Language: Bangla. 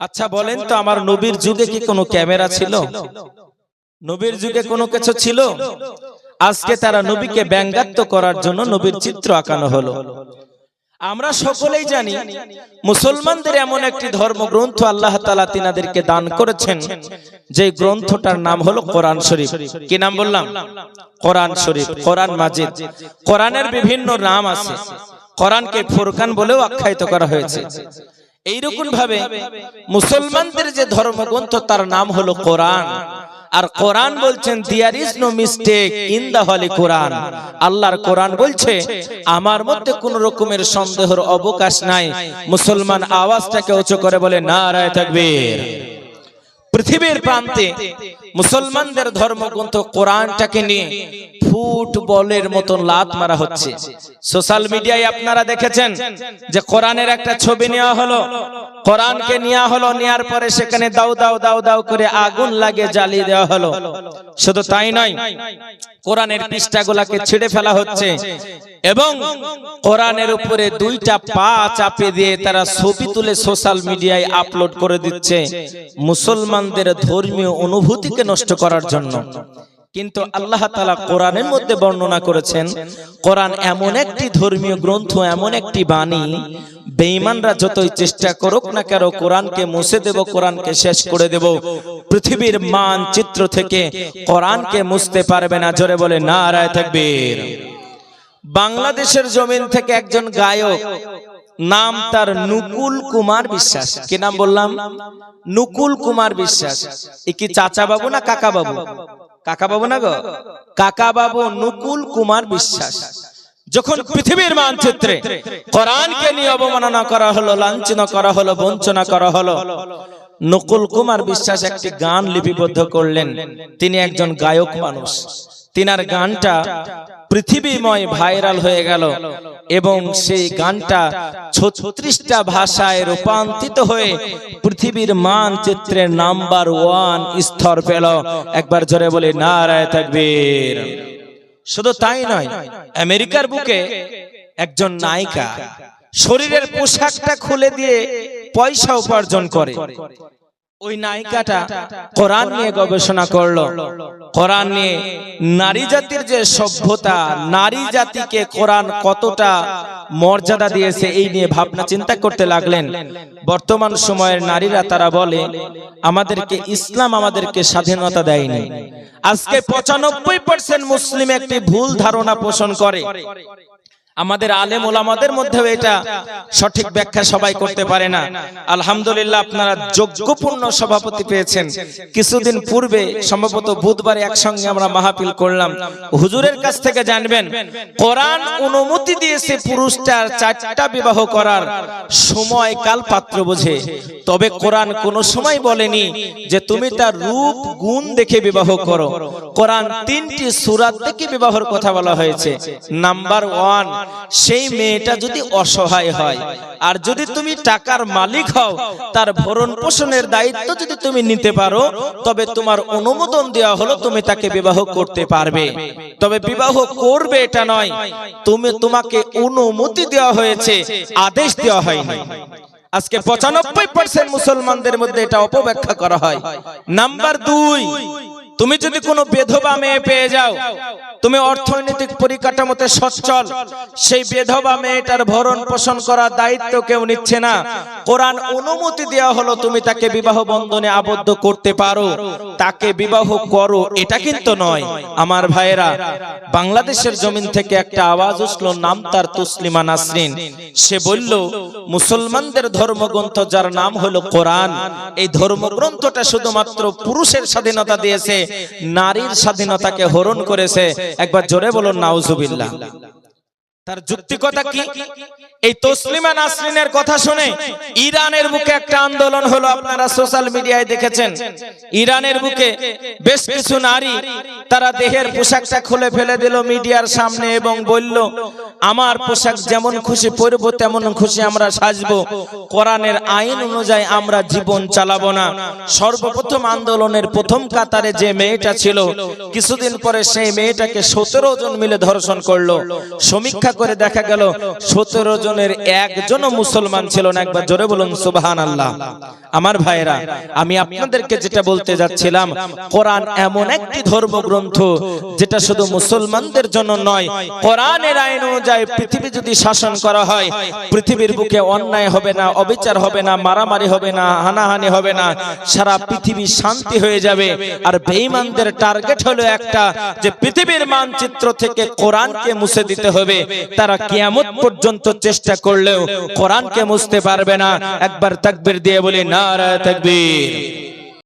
আচ্ছা বলেন তো আমার নবীর যুগে কি কোনো ক্যামেরা ছিল? নবীর যুগে কোনো কিছু ছিল? আজকে তারা নবীকে ব্যঙ্গাত্ম করার জন্য নবীর চিত্র আঁকানো হলো। আমরা সকলেই জানি মুসলমানদের এমন একটি ধর্মগ্রন্থ আল্লাহ তালা তিনাদেরকে দান করেছেন। যে গ্রন্থটার নাম হলো কোরআন শরীফ। কি নাম বললাম? কোরআন শরীফ কোরআন মাজিদ। কোরআনের বিভিন্ন নাম আছে। কোরআনকে ফুরকান বলেও আখ্যায়িত করা হয়েছে। এইরকম ভাবে মুসলমানদের যে ধর্মগ্রন্থ তার নাম হলো কোরআন। আর কোরআন বলছেন there is no mistake in the holy Quran. আল্লাহর কোরআন বলছে আমার মধ্যে কোন রকমের সন্দেহের অবকাশ নাই। মুসলমান আওয়াজটাকে উঁচু করে বলে নারায় থাকবে পৃথিবীর প্রান্তে মুসলমানদের ধর্মগ্রন্থ কোরআনটাকে নিয়ে ফুটবলের মতন লাত মারা হচ্ছে। সোশ্যাল মিডিয়ায় আপনারা দেখেছেন যে কোরআনের একটা ছবি নেওয়া হলো। কোরআনকে নেওয়া হলো, নেওয়ার পরে সেখানে দাও দাও দাও দাও করে আগুন লাগে জ্বালিয়ে দেওয়া হলো। শুধু তাই নয়, কোরআনের পৃষ্ঠাগুলাকে ছিঁড়ে ফেলা হচ্ছে এবং কোরআনের উপরে দুইটা পা চাপে দিয়ে তারা ছবি তুলে সোশ্যাল মিডিয়ায় আপলোড করে দিচ্ছে মুসলমানদের ধর্মীয় অনুভূতিকে নষ্ট করার জন্য। কিন্তু আল্লাহ তালা কোরআনের মধ্যে বর্ণনা করেছেন কোরআন এমন একটি ধর্মীয় গ্রন্থ এমন একটি বাণী বেঈমানরা যতই চেষ্টা করুক না কেন কোরআনকে মুছে দেব কোরআনকে শেষ করে দেব পৃথিবীর মানচিত্র থেকে কোরআনকে মুছতে পারবে না জোরে বলে না রায় থাকবে বাংলাদেশের জমিন থেকে একজন গায়ক নাম তার নুকুল কুমার বিশ্বাস। কি নাম বললাম? নুকুল কুমার বিশ্বাস। এ কি চাচা বাবু না কাকা বাবু কাকা বাবু না গো? কাকা বাবু নুকুল কুমার বিশ্বাস। যখন পৃথিবীর মানচিত্রে কোরআনকে নিয়ে অবমাননা করা হলো লাঞ্ছনা করা হলো বঞ্চনা করা হলো নকুল কুমার বিশ্বাস একটি গান লিপিবদ্ধ করলেন। তিনি একজন গায়ক মানুষ। তিনার গানটা পৃথিবীময় ভাইরাল হয়ে গেল এবং সেই গানটা ছত্রিশটা ভাষায় রূপান্তরিত হয়ে পৃথিবীর মানচিত্রের নাম্বার ওয়ান স্তর পেল। একবার জোরে বলে, নারায় তাকবীর। শুধু তাই নয়, আমেরিকার বুকে একজন নায়িকা শরীরের পোশাকটা খুলে দিয়ে পয়সা উপার্জন করে। ওই নায়িকাটা কোরআন নিয়ে গবেষণা করল। কোরআন নিয়ে নারী জাতির যে সভ্যতা নারী জাতিকে কোরআন কতটা মর্যাদা দিয়েছে এই নিয়ে ভাবনা চিন্তা করতে লাগলেন। বর্তমান সময়ের নারীরা তারা বলে আমাদেরকে ইসলাম আমাদেরকে স্বাধীনতা দেয়নি। আজকে পঁচানব্বই পার্সেন্ট মুসলিম একটি ভুল ধারণা পোষণ করে। আমাদের আলেম ওলামাদের মধ্যেও এটা সঠিক ব্যাখ্যা সবাই করতে পারে না। আলহামদুলিল্লাহ আপনারা যোগ্যপূর্ণ সভাপতি পেয়েছেন। কিছুদিন পূর্বে, সম্ভবত বুধবার একসঙ্গে আমরা মাহফিল করলাম। হুজুরের কাছ থেকে জানবেন, কোরআন অনুমতি দিয়েছে পুরুষটার চারটা বিবাহ করার সময় কাল পাত্র বোঝে। তবে কোরআন কোনো সময় বলেনি যে তুমি তার রূপ, গুণ দেখে বিবাহ করো। কোরআন তিনটি সুরাত দেখে বিবাহর কথা বলা হয়েছে। নাম্বার ওয়ান সেই মেয়েটা যদি অসহায় হয় আর যদি তুমি টাকার মালিক হও তার ভরণ পোষণের দায়িত্ব যদি তুমি নিতে পারো তবে তোমার অনুমোদন দেওয়া হলো তুমি তাকে বিবাহ করতে পারবে। তবে বিবাহ করবে এটা নয় তুমি তোমাকে অনুমতি দেওয়া হয়েছে আদেশ দেওয়া হয়নি। আজকে পঁচানব্বই পার্সেন্ট মুসলমানদের মধ্যে এটা অপব্যাখ্যা করা হয়। নাম্বার দুই তুমি যদি কোনো বেধবা মেয়ে পেয়ে যাও তুমি অর্থনৈতিক পরিকাঠামোতে সচ্ছল। সেই বেধবা মেয়েটার ভরণ পোষণ করার দায়িত্ব কেউ নিচ্ছে না। কোরআন অনুমতি দেওয়া হলো তুমি তাকে বিবাহ বন্ধনে আবদ্ধ করতে পারো। তাকে বিবাহ করো, এটা কিন্তু নয়। আমার ভাইয়েরা, বাংলাদেশের জমিন থেকে একটা আওয়াজ উঠল নাম তার তুসলিমা নাসরিন। সে বলল, মুসলমানদের ধর্মগ্রন্থ যার নাম হলো কোরআন, এই ধর্মগ্রন্থটা শুধুমাত্র পুরুষের স্বাধীনতা দিয়েছে, নারীর স্বাধীনতাকে হরণ করেছে। একবার জোরে বলুন নাউজুবিল্লাহ। তার যুক্তিকতা কি? এই তসলিমা নাসরিনের কথা শুনে ইরানের বুকে একটা আন্দোলন হলো আপনারা সোশ্যাল মিডিয়ায় দেখেছেন। ইরানের বুকে বেশ কিছু নারী তারা দেহের পোশাকটা খুলে ফেলে দিল মিডিয়ার সামনে এবং বলল, আমার পোশাক যেমন খুশি পরব, তেমন খুশি আমরা সাজবো। কোরআনের আইন অনুযায়ী আমরা জীবন চালাবো না। সর্বপ্রথম আন্দোলনের প্রথম কাতারে যে মেয়েটা ছিল, কিছুদিন পরে সেই মেয়েটাকে সতেরো জন মিলে ধর্ষণ করল। সমীক্ষা করে দেখা গেল, সতেরো জনের একজনও মুসলমান ছিল না। একবার জোরে বলুন সুবাহান আল্লাহ আমার ভাইরা আমি আপনাদেরকে যেটা বলতে যাচ্ছিলাম, কোরআন এমন একটি ধর্মগ্রন্থ যেটা শুধু মুসলমানদের জন্য নয়, কোরআনের আইন অনুযায়ী পৃথিবী যদি শাসন করা হয়, পৃথিবীর বুকে অন্যায় হবে না, অবিচার হবে না, মারামারি হবে না, হানাহানি হবে না, সারা পৃথিবী শান্তি হয়ে যাবে। আর বেঈমানদের টার্গেট হলো একটা, যে পৃথিবীর মানচিত্র থেকে কোরআনকে মুছে দিতে হবে। তারা কিয়ামত পর্যন্ত চেষ্টা করলেও কোরআনকে মুছতে পারবে না। একবার তাকবীর দিয়ে বলি, নারা তাকবীর।